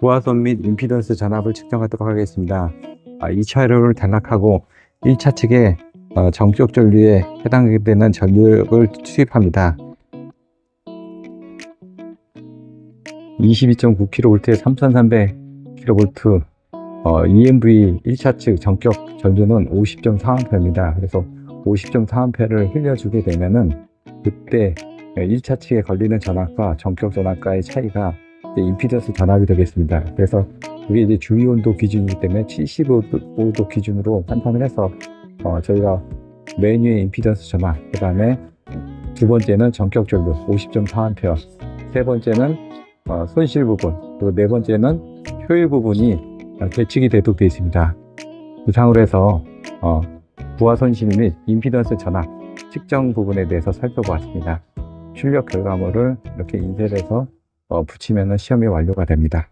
부하선 및 임피던스 전압을 측정하도록 하겠습니다. 아, 2차로를 단락하고 1차 측에 어, 정적 전류에 해당하게 되는 전력을 투입합니다. 22.9kV에 3300kV 어, EMV 1차 측 전격 전류는 50.4A입니다. 그래서 50.4A를 흘려주게 되면은 그때 1차 측에 걸리는 전압과 전격 전압과의 차이가 임피던스 전압이 되겠습니다. 그래서 그게 이제 주위 온도 기준이기 때문에 75도 기준으로 환산을 해서 어, 저희가 메뉴의 임피던스 전압, 그 다음에 두 번째는 전격 전류 50.4A, 세 번째는 어, 손실 부분, 그리고 네 번째는 효율 부분이 어, 계측이 되도록 되어 있습니다. 이상으로 해서 어, 부하 손실 및 임피던스 전압 측정 부분에 대해서 살펴보았습니다. 출력 결과물을 이렇게 인쇄를 해서 어, 붙이면 시험이 완료가 됩니다.